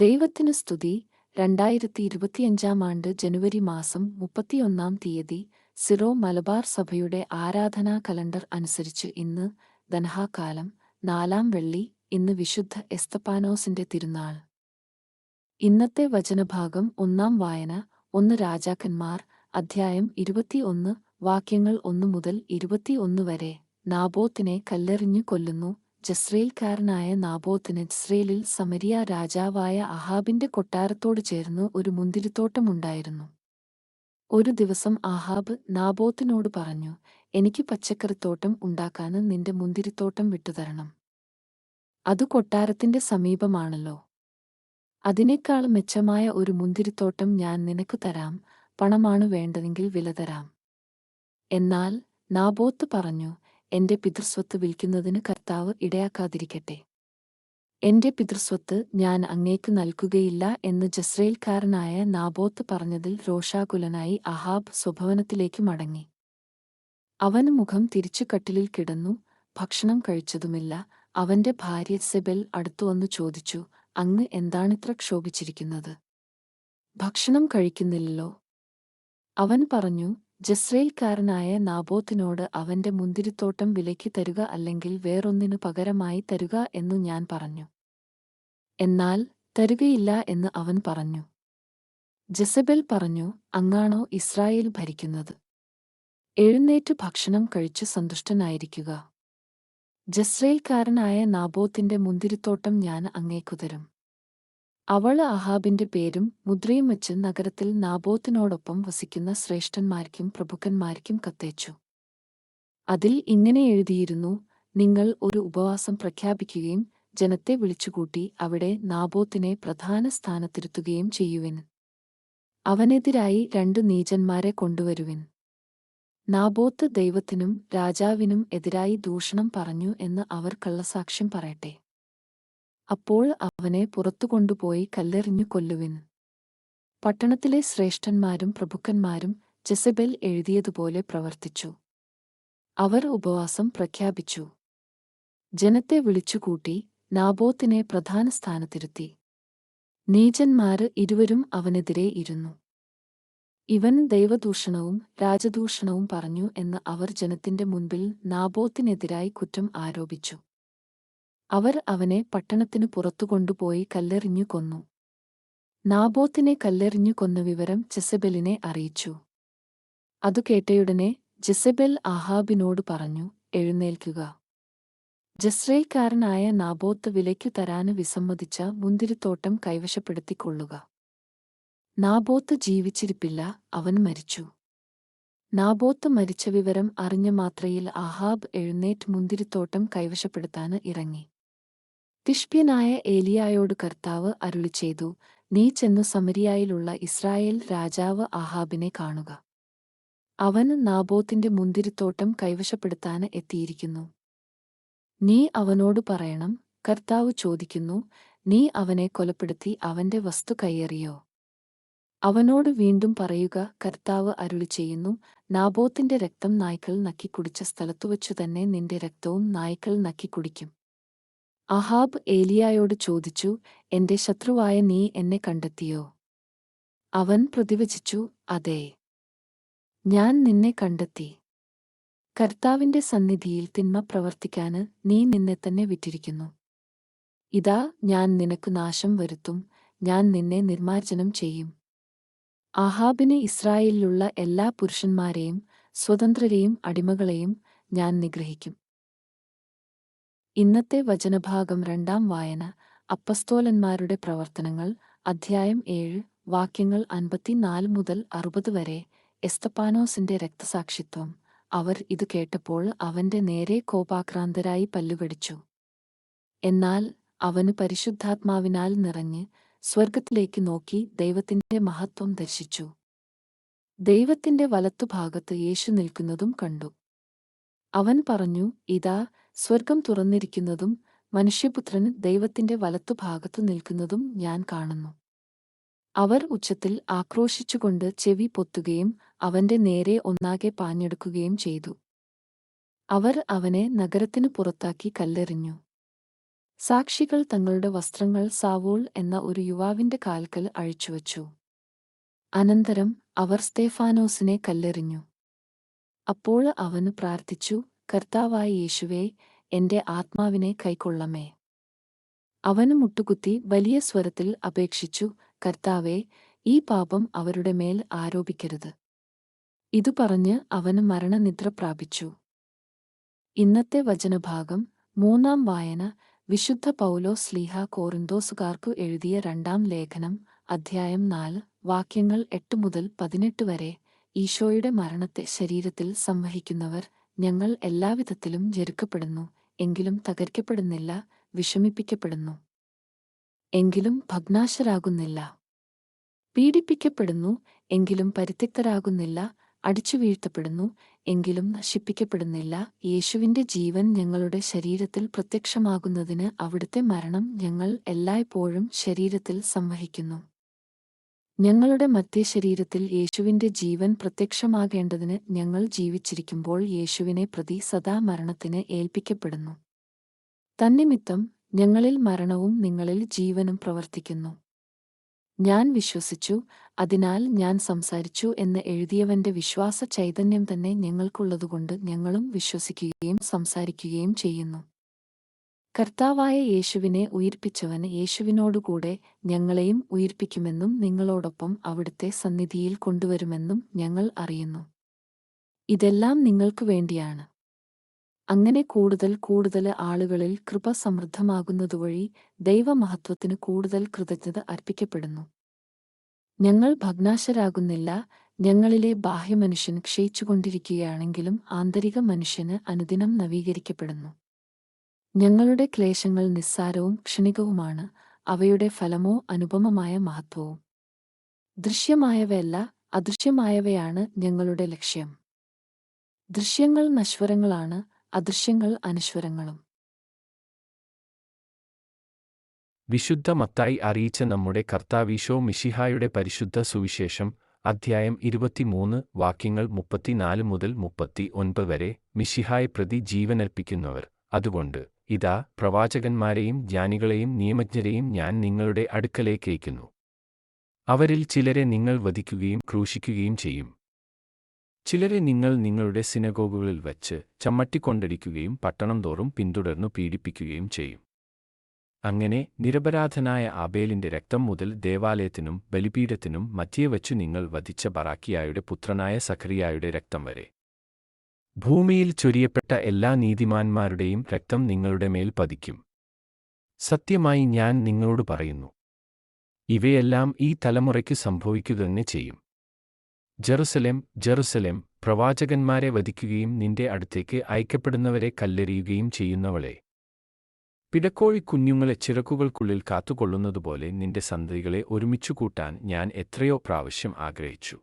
ദൈവത്തിനു സ്തുതി. രണ്ടായിരത്തി ഇരുപത്തിയഞ്ചാം ആണ്ട് ജനുവരി മാസം മുപ്പത്തിയൊന്നാം തീയതി സിറോ മലബാർ സഭയുടെ ആരാധനാ കലണ്ടർ അനുസരിച്ച് ഇന്ന് ദൻഹാകാലം നാലാം വെള്ളി ഇന്ന് വിശുദ്ധ എസ്തപ്പാനോസിന്റെ തിരുനാൾ. ഇന്നത്തെ വചനഭാഗം ഒന്നാം വായന ഒന്ന് രാജാക്കന്മാർ അധ്യായം ഇരുപത്തിയൊന്ന് വാക്യങ്ങൾ ഒന്നു മുതൽ ഇരുപത്തിയൊന്ന് വരെ. നാബോത്തിനെ കല്ലെറിഞ്ഞു കൊല്ലുന്നു ജസ്രേൽക്കാരനായ നാബോത്തിന് ഇസ്രേലിൽ സമരിയ രാജാവായ അഹാബിന്റെ കൊട്ടാരത്തോട് ചേർന്ന് ഒരു മുന്തിരിത്തോട്ടമുണ്ടായിരുന്നു. ഒരു ദിവസം അഹാബ് നാബോത്തിനോട് പറഞ്ഞു എനിക്ക് പച്ചക്കറിത്തോട്ടം ഉണ്ടാക്കാന് നിന്റെ മുന്തിരിത്തോട്ടം വിട്ടുതരണം. അത് കൊട്ടാരത്തിന്റെ സമീപമാണല്ലോ. അതിനേക്കാൾ മെച്ചമായ ഒരു മുന്തിരിത്തോട്ടം ഞാൻ നിനക്ക് തരാം. പണമാണ് വേണ്ടതെങ്കിൽ വില തരാം. എന്നാൽ നാബോത്ത് പറഞ്ഞു എന്റെ പിതൃസ്വത്ത് വിൽക്കുന്നതിന് കർത്താവ് ഇടയാക്കാതിരിക്കട്ടെ. എന്റെ പിതൃസ്വത്ത് ഞാൻ അങ്ങേക്ക് നൽകുകയില്ല എന്ന് ജസ്രേൽക്കാരനായ നാബോത്ത് പറഞ്ഞതിൽ രോഷാകുലനായി അഹാബ് സ്വഭവനത്തിലേക്ക് മടങ്ങി. അവന് മുഖം തിരിച്ചു കട്ടിലിൽ കിടന്നു ഭക്ഷണം കഴിച്ചതുമില്ല. അവന്റെ ഭാര്യ സെബൽ അടുത്തുവന്നു ചോദിച്ചു അങ്ങ് എന്താണിത്ര ക്ഷോഭിച്ചിരിക്കുന്നത്? ഭക്ഷണം കഴിക്കുന്നില്ലല്ലോ? അവൻ പറഞ്ഞു ജസ്രേൽക്കാരനായ നാബോത്തിനോട് അവന്റെ മുന്തിരിത്തോട്ടം വിലയ്ക്ക് തരുക അല്ലെങ്കിൽ വേറൊന്നിനു പകരമായി തരുക എന്നു ഞാൻ പറഞ്ഞു. എന്നാൽ തരുകയില്ല എന്ന് അവൻ പറഞ്ഞു. ജസബെൽ പറഞ്ഞു അങ്ങാണോ ഇസ്രായേൽ ഭരിക്കുന്നത്? എഴുന്നേറ്റ് ഭക്ഷണം കഴിച്ചു സന്തുഷ്ടനായിരിക്കുക. ജസ്രയിൽക്കാരനായ നാബോത്തിന്റെ മുന്തിരിത്തോട്ടം ഞാൻ അങ്ങേക്കു തരും. അവൾ അഹാബിന്റെ പേരും മുദ്രയും വച്ച് നഗരത്തിൽ നാബോത്തിനോടൊപ്പം വസിക്കുന്ന ശ്രേഷ്ഠന്മാർക്കും പ്രഭുക്കന്മാർക്കും കത്തയച്ചു അതിൽ ഇങ്ങനെ എഴുതിയിരുന്നു നിങ്ങൾ ഒരു ഉപവാസം പ്രഖ്യാപിക്കുകയും ജനത്തെ വിളിച്ചുകൂട്ടി അവിടെ നാബോത്തിനെ പ്രധാന സ്ഥാനത്തിരുത്തുകയും ചെയ്യുവിൻ. അവനെതിരായി രണ്ട് നീചന്മാരെ കൊണ്ടുവരുവിൻ. നാബോത്ത് ദൈവത്തിനും രാജാവിനും എതിരായി ദൂഷണം പറഞ്ഞു എന്ന് അവർ കള്ളസാക്ഷ്യം പറയട്ടെ. അപ്പോൾ അവനെ പുറത്തു കൊണ്ടുപോയി കല്ലെറിഞ്ഞു കൊല്ലുവിൻ. പട്ടണത്തിലെ ശ്രേഷ്ഠന്മാരും പ്രഭുക്കന്മാരും ജെസബെൽ എഴുതിയതുപോലെ പ്രവർത്തിച്ചു. അവർ ഉപവാസം പ്രഖ്യാപിച്ചു. ജനത്തെ വിളിച്ചുകൂട്ടി നാബോത്തിനെ പ്രധാന സ്ഥാനത്തിരുത്തി. നീചന്മാര് ഇരുവരും അവനെതിരെ ഇരുന്നു. ഇവൻ ദൈവദൂഷണവും രാജദൂഷണവും പറഞ്ഞു എന്ന് അവർ ജനത്തിന്റെ മുൻപിൽ നാബോത്തിനെതിരായി കുറ്റം ആരോപിച്ചു. അവർ അവനെ പട്ടണത്തിനു പുറത്തു കൊണ്ടുപോയി കല്ലെറിഞ്ഞു കൊന്നു. നാബോത്തിനെ കല്ലെറിഞ്ഞു കൊന്ന വിവരം ജെസബെലിനെ അറിയിച്ചു. അതു കേട്ടയുടനെ ജെസബെൽ ആഹാബിനോട് പറഞ്ഞു എഴുന്നേൽക്കുക. ജസ്രേൽക്കാരനായ നാബോത്ത് വിലയ്ക്കു തരാന് വിസമ്മതിച്ച മുന്തിരിത്തോട്ടം കൈവശപ്പെടുത്തിക്കൊള്ളുക. നാബോത്ത് ജീവിച്ചിരിപ്പില്ല അവൻ മരിച്ചു. നാബോത്ത് മരിച്ച വിവരം അറിഞ്ഞ മാത്രയിൽ ആഹാബ് എഴുന്നേറ്റ് മുന്തിരിത്തോട്ടം കൈവശപ്പെടുത്താന് ഇറങ്ങി. തിഷ്പ്യനായ ഏലിയായോട് കർത്താവ് അരുളി ചെയ്തു നീ ചെന്നു സമരിയായിലുള്ള ഇസ്രായേൽ രാജാവ് ആഹാബിനെ കാണുക. അവൻ നാബോത്തിന്റെ മുന്തിരിത്തോട്ടം കൈവശപ്പെടുത്താന് എത്തിയിരിക്കുന്നു. നീ അവനോട് പറയണം കർത്താവ് ചോദിക്കുന്നു നീ അവനെ കൊലപ്പെടുത്തി അവന്റെ വസ്തു കയ്യേറിയോ അവനോട് വീണ്ടും പറയുക കർത്താവ് അരുളി ചെയ്യുന്നു നാബോത്തിന്റെ രക്തം നായ്ക്കൾ നക്കിക്കുടിച്ച സ്ഥലത്തുവച്ചു തന്നെ നിന്റെ രക്തവും നായ്ക്കൾ നക്കിക്കുടിക്കും. അഹാബ് ഏലിയായോട് ചോദിച്ചു എന്റെ ശത്രുവായ നീ എന്നെ കണ്ടെത്തിയോ? അവൻ പ്രതിവചിച്ചു അതെ ഞാൻ നിന്നെ കണ്ടെത്തി. കർത്താവിന്റെ സന്നിധിയിൽ തിന്മ പ്രവർത്തിക്കാന് നീ നിന്നെ തന്നെ വിട്ടിരിക്കുന്നു. ഇതാ ഞാൻ നിനക്ക് നാശം വരുത്തും ഞാൻ നിന്നെ നിർമാർജനം ചെയ്യും. ആഹാബിന് ഇസ്രായേലിലുള്ള എല്ലാ പുരുഷന്മാരെയും സ്വതന്ത്രരെയും അടിമകളെയും ഞാൻ നിഗ്രഹിക്കും. ഇന്നത്തെ വചനഭാഗം രണ്ടാം വായന അപ്പസ്തോലന്മാരുടെ പ്രവർത്തനങ്ങൾ അധ്യായം ഏഴ് വാക്യങ്ങൾ അൻപത്തിനാല് മുതൽ അറുപത് വരെ. എസ്തപ്പാനോസിന്റെ രക്തസാക്ഷിത്വം. അവർ ഇത് കേട്ടപ്പോൾ അവന്റെ നേരെ കോപാക്രാന്തരായി പല്ലുകടിച്ചു എന്നാൽ അവന് പരിശുദ്ധാത്മാവിനാൽ നിറഞ്ഞ് സ്വർഗത്തിലേക്ക് നോക്കി ദൈവത്തിന്റെ മഹത്വം ദർശിച്ചു. ദൈവത്തിന്റെ വലത്തുഭാഗത്ത് യേശു നിൽക്കുന്നതും കണ്ടു. അവൻ പറഞ്ഞു ഇതാ സ്വർഗം തുറന്നിരിക്കുന്നതും മനുഷ്യപുത്രന് ദൈവത്തിന്റെ വലത്തുഭാഗത്തു നിൽക്കുന്നതും ഞാൻ കാണുന്നു. അവർ ഉച്ചത്തിൽ ആക്രോശിച്ചുകൊണ്ട് ചെവി പൊത്തുകയും അവന്റെ നേരെ ഒന്നാകെ പാഞ്ഞെടുക്കുകയും ചെയ്തു. അവർ അവനെ നഗരത്തിനു പുറത്താക്കി കല്ലെറിഞ്ഞു. സാക്ഷികൾ തങ്ങളുടെ വസ്ത്രങ്ങൾ സാവൂൾ എന്ന ഒരു യുവാവിന്റെ കാൽക്കൽ അഴിച്ചുവച്ചു. അനന്തരം അവർ സ്തേഫാനോസിനെ കല്ലെറിഞ്ഞു. അപ്പോൾ അവന് പ്രാർത്ഥിച്ചു കർത്താവായ യേശുവേ എന്റെ ആത്മാവിനെ കൈക്കൊള്ളമേ. അവന് മുട്ടുകുത്തി വലിയ സ്വരത്തിൽ അപേക്ഷിച്ചു കർത്താവേ ഈ പാപം അവരുടെ മേൽ ആരോപിക്കരുത്. ഇതു പറഞ്ഞ് അവന് മരണനിദ്ര പ്രാപിച്ചു. ഇന്നത്തെ വചനഭാഗം മൂന്നാം വായന വിശുദ്ധ പൗലോ സ്ലീഹ കോറിന്തോസുകാർക്കു എഴുതിയ രണ്ടാം ലേഖനം അധ്യായം നാല് വാക്യങ്ങൾ എട്ട് മുതൽ പതിനെട്ട് വരെ ഈശോയുടെ മരണത്തെ ശരീരത്തിൽ സംവഹിക്കുന്നവർ ഞങ്ങൾ എല്ലാവിധത്തിലും ജരുക്കപ്പെടുന്നു എങ്കിലും തകർക്കപ്പെടുന്നില്ല വിഷമിപ്പിക്കപ്പെടുന്നു. എങ്കിലും ഭഗ്നാശരാകുന്നില്ല. പീഡിപ്പിക്കപ്പെടുന്നു എങ്കിലും പരിത്യക്തരാകുന്നില്ല അടിച്ചു വീഴ്ത്തപ്പെടുന്നു എങ്കിലും നശിപ്പിക്കപ്പെടുന്നില്ല. യേശുവിന്റെ ജീവൻ ഞങ്ങളുടെ ശരീരത്തിൽ പ്രത്യക്ഷമാകുന്നതിന് അവിടുത്തെ മരണം ഞങ്ങൾ എല്ലായ്പ്പോഴും ശരീരത്തിൽ സംവഹിക്കുന്നു. ഞങ്ങളുടെ മധ്യ ശരീരത്തിൽ യേശുവിന്റെ ജീവൻ പ്രത്യക്ഷമാകേണ്ടതിന് ഞങ്ങൾ ജീവിച്ചിരിക്കുമ്പോൾ യേശുവിനെ പ്രതി സദാ മരണത്തിന് ഏൽപ്പിക്കപ്പെടുന്നു. തന്നിമിത്തം ഞങ്ങളിൽ മരണവും നിങ്ങളിൽ ജീവനും പ്രവർത്തിക്കുന്നു. ഞാൻ വിശ്വസിച്ചു അതിനാൽ ഞാൻ സംസാരിച്ചു എന്ന് എഴുതിയവന്റെ വിശ്വാസ ചൈതന്യം തന്നെ ഞങ്ങൾക്കുള്ളതുകൊണ്ട് ഞങ്ങളും വിശ്വസിക്കുകയും സംസാരിക്കുകയും ചെയ്യുന്നു. കർത്താവായ യേശുവിനെ ഉയിർപ്പിച്ചവന് യേശുവിനോടുകൂടെ ഞങ്ങളെയും ഉയിർപ്പിക്കുമെന്നും നിങ്ങളോടൊപ്പം അവിടുത്തെ സന്നിധിയിൽ കൊണ്ടുവരുമെന്നും ഞങ്ങൾ അറിയുന്നു. ഇതെല്ലാം നിങ്ങൾക്കു വേണ്ടിയാണ്. അങ്ങനെ കൂടുതൽ കൂടുതൽ ആളുകളിൽ കൃപ സമൃദ്ധമാകുന്നതുവഴി ദൈവമഹത്വത്തിന് കൂടുതൽ കൃതജ്ഞത അർപ്പിക്കപ്പെടുന്നു. ഞങ്ങൾ ഭഗ്നാശരാകുന്നില്ല ഞങ്ങളിലെ ബാഹ്യമനുഷ്യൻ ക്ഷയിച്ചുകൊണ്ടിരിക്കുകയാണെങ്കിലും ആന്തരിക മനുഷ്യന് അനുദിനം നവീകരിക്കപ്പെടുന്നു. ഞങ്ങളുടെ ക്ലേശങ്ങൾ നിസ്സാരവും ക്ഷണികവുമാണ്. അവയുടെ ഫലമോ അനുപമമായ മഹത്വവും. ദൃശ്യമായവയല്ല അദൃശ്യമായവയാണ് ഞങ്ങളുടെ ലക്ഷ്യം. ദൃശ്യങ്ങൾ നശ്വരങ്ങളാണ് അദൃശ്യങ്ങൾ അനശ്വരങ്ങളും. വിശുദ്ധ മത്തായി അറിയിച്ച നമ്മുടെ കർത്താവീശോ മിഷിഹായുടെ പരിശുദ്ധ സുവിശേഷം അധ്യായം ഇരുപത്തിമൂന്ന് വാക്യങ്ങൾ മുപ്പത്തിനാല് മുതൽ മുപ്പത്തി ഒൻപത് വരെ മിഷിഹായ് പ്രതി ജീവനർപ്പിക്കുന്നവർ. അതുകൊണ്ട് ഇതാ പ്രവാചകന്മാരെയും ജ്ഞാനികളെയും നിയമജ്ഞരെയും ഞാൻ നിങ്ങളുടെ അടുക്കലേക്കയക്കുന്നു അവരിൽ ചിലരെ നിങ്ങൾ വധിക്കുകയും ക്രൂശിക്കുകയും ചെയ്യും. ചിലരെ നിങ്ങൾ നിങ്ങളുടെ സിനഗോഗുകളിൽ വച്ച് ചമ്മട്ടിക്കൊണ്ടടിക്കുകയും പട്ടണം തോറും പിന്തുടർന്നു പീഡിപ്പിക്കുകയും ചെയ്യും. അങ്ങനെ നിരപരാധനായ ആബേലിന്റെ രക്തം മുതൽ ദേവാലയത്തിനും ബലിപീഠത്തിനും മധ്യേ വച്ചു നിങ്ങൾ വധിച്ച ബറാക്കിയായുടെ പുത്രനായ സഖറിയായുടെ രക്തം വരെ. ഭൂമിയിൽ ചൊരിയപ്പെട്ട എല്ലാ നീതിമാന്മാരുടെയും രക്തം നിങ്ങളുടെ മേൽ പതിക്കും. സത്യമായി ഞാൻ നിങ്ങളോട് പറയുന്നു. ഇവയെല്ലാം ഈ തലമുറയ്ക്ക് സംഭവിക്കുക തന്നെ ചെയ്യും. ജെറുസലേം ജെറുസലേം പ്രവാചകന്മാരെ വധിക്കുകയും നിന്റെ അടുത്തേക്ക് അയക്കപ്പെടുന്നവരെ കല്ലെറിയുകയും ചെയ്യുന്നവളെ. പിടക്കോഴി കുഞ്ഞുങ്ങളെ ചിറക്കുകൾക്കുള്ളിൽ കാത്തുകൊള്ളുന്നതുപോലെ നിന്റെ സന്തതികളെ ഒരുമിച്ചു കൂട്ടാൻ ഞാൻ എത്രയോ പ്രാവശ്യം ആഗ്രഹിച്ചു.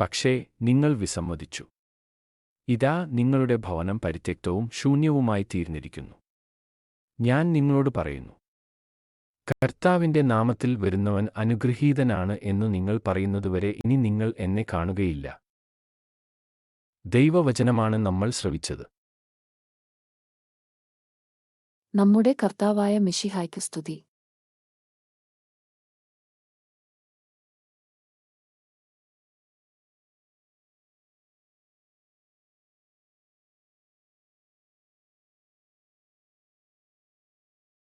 പക്ഷേ നിങ്ങൾ വിസമ്മതിച്ചു. ഇതാ നിങ്ങളുടെ ഭവനം പരിത്യക്തവും ശൂന്യവുമായി തീർന്നിരിക്കുന്നു. ഞാൻ നിങ്ങളോട് പറയുന്നു കർത്താവിന്റെ നാമത്തിൽ വരുന്നവൻ അനുഗ്രഹീതനാണ് എന്നു നിങ്ങൾ പറയുന്നതുവരെ ഇനി നിങ്ങൾ എന്നെ കാണുകയില്ല. ദൈവവചനമാണ് നമ്മൾ ശ്രവിച്ചത്. നമ്മുടെ കർത്താവായ മിഷിഹായ്ക്ക് സ്തുതി.